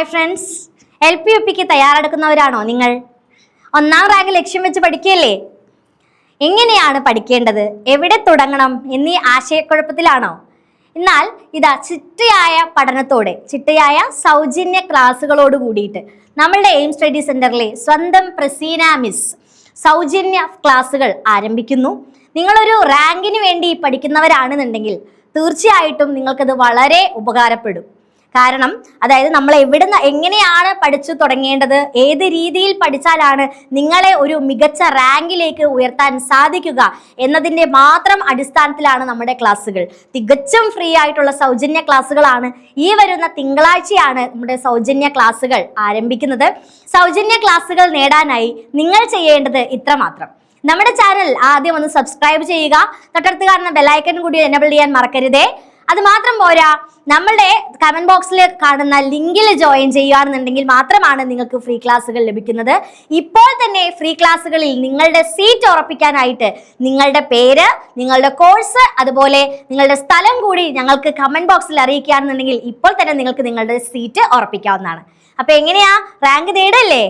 Hi friends L P U പിക്ക് തയ്യാറെടുക്കുന്നവരാണോ നിങ്ങൾ? ഒന്നാം റാങ്ക് ലക്ഷ്യം വെച്ച് പഠിക്കുകയല്ലേ? എങ്ങനെയാണ് പഠിക്കേണ്ടത്? എവിടെ തുടങ്ങണം എന്നീ ആശയക്കുഴപ്പത്തിലാണോ? എന്നാൽ ഇതാ ചിട്ടയായ പഠനത്തോടെ ചിട്ടയായ സൗജന്യ ക്ലാസ്സുകളോട് കൂടിയിട്ട് നമ്മളുടെ എയിം സ്റ്റഡി സെന്ററിലെ സ്വന്തം പ്രസീന മിസ് സൗജന്യ ക്ലാസ്സുകൾ ആരംഭിക്കുന്നു. നിങ്ങളൊരു റാങ്കിന് വേണ്ടി പഠിക്കുന്നവരാണെന്നുണ്ടെങ്കിൽ തീർച്ചയായിട്ടും നിങ്ങൾക്കത് വളരെ ഉപകാരപ്പെടും. കാരണം അതായത് നമ്മൾ എവിടുന്ന് എങ്ങനെയാണ് പഠിച്ചു തുടങ്ങേണ്ടത് ഏത് രീതിയിൽ പഠിച്ചാലാണ് നിങ്ങളെ ഒരു മികച്ച റാങ്കിലേക്ക് ഉയർത്താൻ സാധിക്കുക എന്നതിന്റെ മാത്രം അടിസ്ഥാനത്തിലാണ് നമ്മുടെ ക്ലാസ്സുകൾ. തികച്ചും ഫ്രീ ആയിട്ടുള്ള സൗജന്യ ക്ലാസ്സുകളാണ് ഈ വരുന്ന തിങ്കളാഴ്ചയാണ് നമ്മുടെ സൗജന്യ ക്ലാസ്സുകൾ ആരംഭിക്കുന്നത്. സൗജന്യ ക്ലാസ്സുകൾ നേടാനായി നിങ്ങൾ ചെയ്യേണ്ടത് ഇത്രമാത്രം. നമ്മുടെ ചാനൽ ആദ്യം ഒന്ന് സബ്സ്ക്രൈബ് ചെയ്യുക. തൊട്ടടുത്ത് കാണുന്ന ബെലൈക്കൺ കൂടി എനബിൾ ചെയ്യാൻ മറക്കരുതേ. അത് മാത്രം പോരാ. നമ്മളുടെ കമന്റ് ബോക്സിൽ കാണുന്ന ലിങ്കിൽ ജോയിൻ ചെയ്യുകയാണെന്നുണ്ടെങ്കിൽ മാത്രമാണ് നിങ്ങൾക്ക് ഫ്രീ ക്ലാസ്സുകൾ ലഭിക്കുന്നത്. ഇപ്പോൾ തന്നെ ഫ്രീ ക്ലാസ്സുകളിൽ നിങ്ങളുടെ സീറ്റ് ഉറപ്പിക്കാനായിട്ട് നിങ്ങളുടെ പേര് നിങ്ങളുടെ കോഴ്സ് അതുപോലെ നിങ്ങളുടെ സ്ഥലം കൂടി ഞങ്ങൾക്ക് കമന്റ് ബോക്സിൽ അറിയിക്കുകയാണെന്നുണ്ടെങ്കിൽ ഇപ്പോൾ തന്നെ നിങ്ങൾക്ക് നിങ്ങളുടെ സീറ്റ് ഉറപ്പിക്കാവുന്നതാണ്. അപ്പൊ എങ്ങനെയാ? റാങ്ക് നേടല്ലേ?